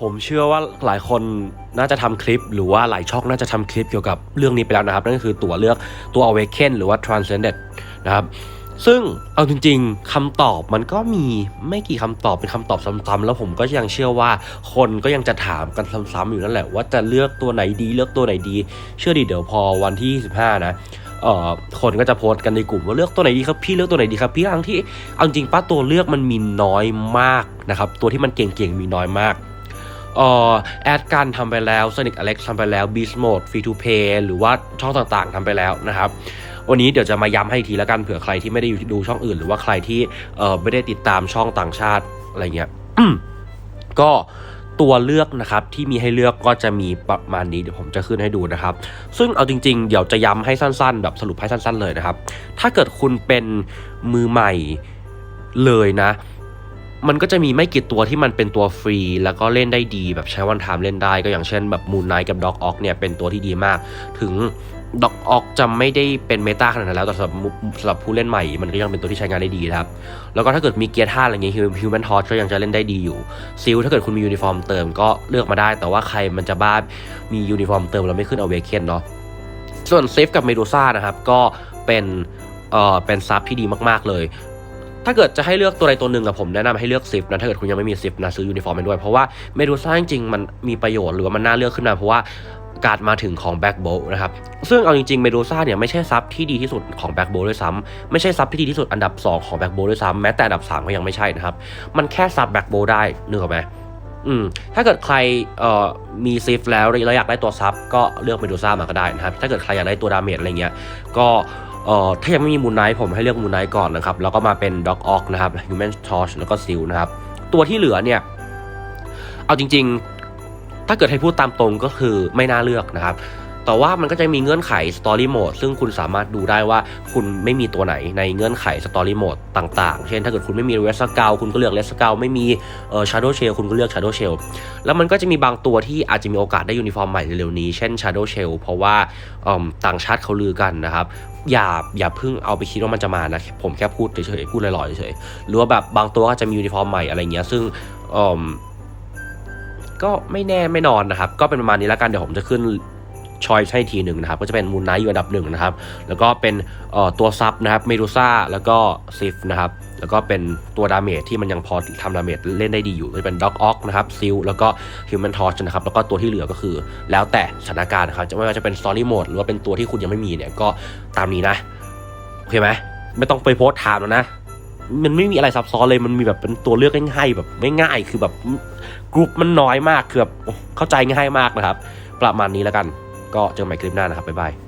ผมเชื่อว่าหลายคนน่าจะทำคลิป หรือว่าหลายช่องน่าจะทำคลิปเกี่ยวกับเรื่องนี้ไปแล้วนะครับ นั่นก็คือตัวเลือกตัว Awaken หรือว่า Transcended นะครับ ซึ่งเอาจริงๆคำตอบมันก็มีไม่กี่คำตอบเป็นคำตอบซ้ำๆแล้วผมก็ยังเชื่อว่าคนก็ยังจะถามกันซ้ำๆอยู่นั่นแหละว่าจะเลือกตัวไหนดีเลือกตัวไหนดี เชื่อดิเดี๋ยวพอวันที่25นะเอ่อคนก็จะโพสต์กันในกลุ่มว่าเลือกตัวไหนดีครับพี่เลือกตัวไหนดีครับพี่ทั้งที่เอาจริงป้าตัวเลือกมันมีน้อยมากนะครับตัวที่มันเก่งๆมีน้อยมาก เอ่อแอดกันทำไปแล้ว Sonic Alex ทำไปแล้ว Beast Mode Free to Play หรือว่าช่องต่างๆทำไปแล้วนะครับวันนี้เดี๋ยวจะมาย้ำให้อีกทีแล้วกันเผื่อใครที่ไม่ได้ดูช่องอื่น หรือว่าใครที่เอ่อไม่ได้ติดตามช่องต่างชาติอะไรเงี้ยก็ตัวเลือกนะครับที่มีให้เลือกก็จะมีประมาณนี้เดี๋ยวผมจะขึ้นให้ดูนะครับ ซึ่งเอาจริง ๆ เดี๋ยวจะย้ำให้สั้นๆ แบบสรุปให้สั้น ๆ เลยนะครับ ถ้าเกิดคุณเป็นมือใหม่เลยนะ มันก็จะมีไม่กี่ตัวที่มันเป็นตัวฟรี แล้วก็เล่นได้ดีแบบใช้วันไทม์เล่นได้ก็อย่างเช่นแบบมูนไนกับด็อกออกเนี่ยเป็นตัวที่ดีมาก ถึงด็อกออกจะไม่ได้เป็นเมตาขนาดนั้นแล้วแต่สำหรับสำหรับผู้เล่นใหม่ มันก็ยังเป็นตัวที่ใช้งานได้ดีนะครับ แล้วก็ถ้าเกิดมีเกียร์ท่าอะไรเงี้ยฮิวแมนทอร์ก็ยังจะเล่นได้ดีอยู่ซิลถ้าเกิดคุณมียูนิฟอร์มเติมก็เลือกมาได้ แต่ว่าใครมันจะบ้ามียูนิฟอร์มเติมแล้วไม่ขึ้นเอาเวเคนเนาะส่วนเซฟกับเมดูซ่านะครับก็เป็นเอ่อเป็นซับที่ดีมากๆเลย ถ้าเกิดจะให้เลือกตัวใดตัวหนึ่งอะผมแนะนำให้เลือกซิฟนะถ้าเกิดคุณยังไม่มีซิฟนะซื้อยูนิฟอร์มไปด้วยเพราะว่าเมดูซ่าจริงๆมันมีประโยชน์หรือว่ามันน่าเลือกขึ้นมาเพราะว่าการมาถึงของแบ็กโบนะครับ ซึ่งเอาจริงๆ เมดูซ่าเนี่ยไม่ใช่ซับที่ดีที่สุดของแบ็กโบด้วยซ้ำไม่ใช่ซับที่ดีที่สุดอันดับ 2 ของแบ็กโบด้วยซ้ำแม้แต่อันดับ 3 ก็ยังไม่ใช่นะครับ มันแค่ซับแบ็กโบได้นึกออกไหมอืมถ้าเกิดใครเอ่อมีซิฟแล้วแล้วอยากได้ตัวซับก็เลือกเมดูซ่ามาก็ได้นะครับ ถ้าเกิดใครอยากได้ตัวดาเมจอะไรเงี้ยก็เอ่อถ้ายังไม่มีมูนไนท์ผมให้เลือกมูนไนท์ก่อนนะครับ แล้วก็มาเป็นด็อกออกนะครับฮิวแมนทอชแล้วก็ซิลนะครับ ตัวที่เหลือเนี่ย เอาจริง ๆ ถ้าเกิดให้พูดตามตรงก็คือไม่น่าเลือกนะครับ แต่ว่ามันก็จะมีเงื่อนไข Story Mode ซึ่งคุณสามารถดูได้ว่าคุณไม่มีตัวไหนในเงื่อนไข Story Mode ต่างๆ เช่นถ้าเกิดคุณไม่มีเรสเกลคุณก็เลือกเรสเกลไม่มีเอ่อ Shadow Shell คุณก็เลือก Shadow Shell แล้วมันก็จะมีบางตัวที่อาจจะมีโอกาสได้ยูนิฟอร์มใหม่เร็วๆนี้เช่น Shadow Shell เพราะว่าต่างชาติเขาลือกันนะครับอย่าอย่าเพิ่งเอาไปคิดว่ามันจะมานะ ผมแค่พูดเฉยๆพูดลอยๆเฉยๆหรือว่าแบบบางตัวก็จะมียูนิฟอร์มใหม่อะไรเงี้ยซึ่งก็ไม่แน่ไม่นอนนะครับ ก็เป็นประมาณนี้แล้วกันเดี๋ยวผมจะขึ้น ชอยให้ทีหนึ่งนะครับ ก็จะเป็นมูนไนท์อยู่อันดับหนึ่งนะครับ แล้วก็เป็นตัวซับนะครับเมดูซ่าแล้วก็ซิฟนะครับ แล้วก็เป็นตัวดาเมจที่มันยังพอทำดาเมจเล่นได้ดีอยู่ก็จะเป็นด็อกออกนะครับซิลแล้วก็ฮิวแมนทอร์ชนะครับ แล้วก็ตัวที่เหลือก็คือ แล้วแต่สถานการณ์นะครับจะไม่ว่าจะเป็นสตอรี่โหมดหรือว่าเป็นตัวที่คุณยังไม่มีเนี่ยก็ตามนี้นะโอเคไหมไม่ต้องไปโพสต์ถามแล้วนะมันไม่มีอะไรซับซ้อนเลยมันมีแบบเป็นตัวเลือกง่ายๆแบบไม่ง่ายคือแบบกรุ๊ปมันน้อยมากคือแบบเข้าใจง่ายมากนะครับ ประมาณนี้แล้วกัน ก็เจอกันใหม่คลิปหน้านะครับบ๊ายบาย